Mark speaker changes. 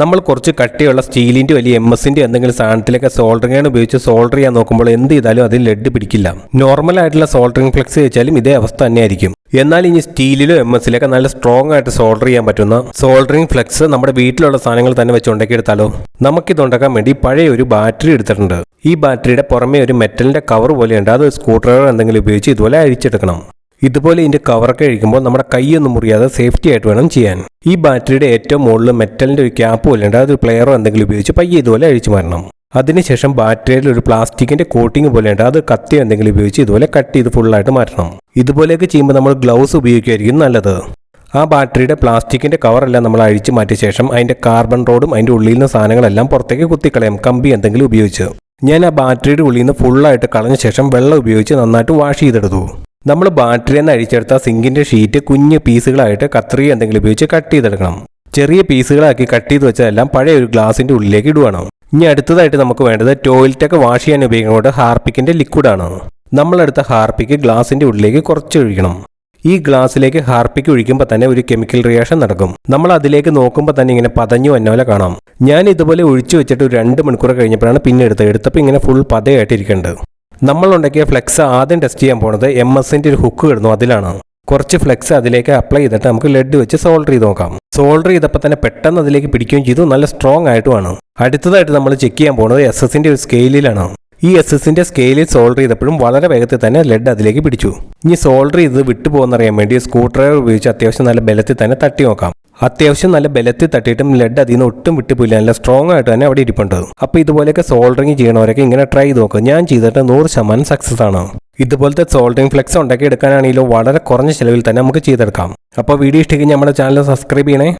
Speaker 1: നമ്മൾ കുറച്ച് കട്ടിയുള്ള സ്റ്റീലിന്റെ വലിയ എം എസിന്റെ എന്തെങ്കിലും സാധനത്തിലൊക്കെ സോൾഡറിംഗ് ആണ് ഉപയോഗിച്ച് സോൾഡർ ചെയ്യാൻ നോക്കുമ്പോൾ എന്ത് ചെയ്താലും അതിൽ ലെഡ് പിടിക്കില്ല. നോർമൽ ആയിട്ടുള്ള സോൾഡറിംഗ് ഫ്ലെക്സ് വെച്ചാലും ഇതേ അവസ്ഥ തന്നെയായിരിക്കും. എന്നാൽ ഇനി സ്റ്റീലിലോ എം എസിലൊക്കെ നല്ല സ്ട്രോങ് ആയിട്ട് സോൾഡർ ചെയ്യാൻ പറ്റുന്ന സോൾഡറിംഗ് ഫ്ലെക്സ് നമ്മുടെ വീട്ടിലുള്ള സാധനങ്ങൾ തന്നെ വെച്ച് ഉണ്ടാക്കിയെടുത്താലോ നമുക്കിത് ഉണ്ടാക്കാൻ വേണ്ടി പഴയ ഒരു ബാറ്ററി എടുത്തിട്ടുണ്ട്. ഈ ബാറ്ററിയുടെ പുറമേ ഒരു മെറ്റലിന്റെ കവർ പോലെയുണ്ട്. അത് ഡ്രൈവർ എന്തെങ്കിലും ഉപയോഗിച്ച് ഇതുപോലെ അഴിച്ചെടുക്കണം ഇതുപോലെ ഇതിന്റെ കവറൊക്കെ കഴിക്കുമ്പോൾ നമ്മുടെ കൈയൊന്നും മുറിയാതെ സേഫ്റ്റി ആയിട്ട് വേണം ചെയ്യാൻ. ഈ ബാറ്ററിയുടെ ഏറ്റവും മുകളിൽ മെറ്റലിന്റെ ഒരു ക്യാപ്പ് പോലെ ഉണ്ട്. അത് പ്ലെയറോ എന്തെങ്കിലും ഉപയോഗിച്ച് പയ്യെ ഇതുപോലെ അഴിച്ചു മാറണം അതിനുശേഷം ബാറ്ററിയിൽ ഒരു പ്ലാസ്റ്റിക്കിന്റെ കോട്ടിംഗ് പോലെ ഉണ്ട്. അത് കത്തി എന്തെങ്കിലും ഉപയോഗിച്ച് ഇതുപോലെ കട്ട് ചെയ്ത് ഫുള്ളായിട്ട് മാറ്റണം. ഇതുപോലെയൊക്കെ ചെയ്യുമ്പോൾ നമ്മൾ ഗ്ലൗസ് ഉപയോഗിക്കുമായിരിക്കും നല്ലത്. ആ ബാറ്ററിയുടെ പ്ലാസ്റ്റിക്കിന്റെ കവറെല്ലാം നമ്മൾ അഴിച്ചു മാറ്റിയ ശേഷം അതിന്റെ കാർബൺ റോഡും അതിന്റെ ഉള്ളിൽ നിന്ന് സാധനങ്ങളെല്ലാം പുറത്തേക്ക് കുത്തിക്കളയാം. കമ്പി എന്തെങ്കിലും ഉപയോഗിച്ച്. ഞാൻ ആ ബാറ്ററിയുടെ ഉള്ളിൽ നിന്ന് ഫുള്ളായിട്ട് കളഞ്ഞ ശേഷം വെള്ളം ഉപയോഗിച്ച് നന്നായിട്ട് വാഷ് ചെയ്തെടുത്തു. നമ്മൾ ബാറ്ററിയിൽ നിന്ന് അഴിച്ചെടുത്ത സിങ്കിന്റെ ഷീറ്റ് കുഞ്ഞ് പീസുകളായിട്ട് കത്രി എന്തെങ്കിലും ഉപയോഗിച്ച് കട്ട് ചെയ്തെടുക്കണം. ചെറിയ പീസുകളാക്കി കട്ട് ചെയ്ത് വെച്ചതെല്ലാം പഴയ ഒരു ഗ്ലാസിന്റെ ഉള്ളിലേക്ക് ഇടുവാണ് ഇനി അടുത്തതായിട്ട് നമുക്ക് വേണ്ടത് ടോയ്ലറ്റൊക്കെ വാഷ് ചെയ്യാൻ ഉപയോഗിക്കുന്നത് ഹാർപ്പിക്കിന്റെ ലിക്വിഡാണ് നമ്മളെടുത്ത ഹാർപ്പിക്ക് ഗ്ലാസിന്റെ ഉള്ളിലേക്ക് കുറച്ച് ഒഴിക്കണം. ഈ ഗ്ലാസ്സിലേക്ക് ഹാർപ്പിക്ക് ഒഴിക്കുമ്പോൾ തന്നെ ഒരു കെമിക്കൽ റിയാക്ഷൻ നടക്കും. നമ്മൾ അതിലേക്ക് നോക്കുമ്പോൾ തന്നെ ഇങ്ങനെ പതഞ്ഞു വന്ന പോലെ കാണാം. ഞാൻ ഇതുപോലെ ഒഴിച്ചു വെച്ചിട്ട് ഒരു രണ്ട് മണിക്കൂർ കഴിഞ്ഞപ്പോഴാണ് പിന്നെ എടുത്തത്. എടുത്തപ്പോൾ ഇങ്ങനെ ഫുൾ പതയായിട്ടിരിക്കുന്നുണ്ട് നമ്മൾ ഉണ്ടാക്കിയ ഫ്ലെക്സ് ആദ്യം ടെസ്റ്റ് ചെയ്യാൻ പോണത് എം എസിന്റെ ഒരു ഹുക്ക് കിടന്നു അതിലാണ്. കുറച്ച് ഫ്ലെക്സ് അതിലേക്ക് അപ്ലൈ ചെയ്തിട്ട് നമുക്ക് ലെഡ് വെച്ച് സോൾഡർ ചെയ്ത് നോക്കാം. സോൾഡർ ചെയ്തപ്പോൾ തന്നെ പെട്ടെന്ന് അതിലേക്ക് പിടിക്കുകയും ചെയ്തു. നല്ല സ്ട്രോങ് ആയിട്ടുമാണ് അടുത്തതായിട്ട് നമ്മൾ ചെക്ക് ചെയ്യാൻ പോകുന്നത് എസ് എസിന്റെ ഒരു സ്കെയിലാണ് ഈ എസ് എസിന്റെ സ്കെയിലിൽ സോൾഡർ ചെയ്തപ്പോഴും വളരെ വേഗത്തിൽ തന്നെ ലെഡ് അതിലേക്ക് പിടിച്ചു. ഇനി സോൾഡർ ചെയ്ത് വിട്ടുപോകുന്നറിയാൻ വേണ്ടി സ്ക്രൂ ഡ്രൈവർ ഉപയോഗിച്ച് അത്യാവശ്യം നല്ല ബലത്തിൽ തന്നെ തട്ടി നോക്കാം. അത്യാവശ്യം നല്ല ബലത്തിൽ തട്ടിയിട്ടും ലെഡ് അതിൽ നിന്ന് ഒട്ടും വിട്ടുപോയില്ല. നല്ല സ്ട്രോങ് ആയിട്ട് തന്നെ അവിടെ ഇരിപ്പുണ്ട്. അപ്പോൾ ഇതുപോലെയൊക്കെ സോൾഡറിങ് ചെയ്യണവരൊക്കെ ഇങ്ങനെ ട്രൈ ചെയ്ത് നോക്കുക ഞാൻ ചെയ്തിട്ട് നൂറ് ശതമാനം സക്സസ് ആണ്. ഇതുപോലത്തെ സോൾഡറിങ് ഫ്ലെക്സ് ഉണ്ടാക്കി എടുക്കാനാണെങ്കിലും വളരെ കുറഞ്ഞ ചിലവിൽ തന്നെ നമുക്ക് ചെയ്തെടുക്കാം. അപ്പോൾ വീഡിയോ ഇഷ്ടമെങ്കിൽ നമ്മുടെ ചാനൽ സബ്സ്ക്രൈബ് ചെയ്യണേ.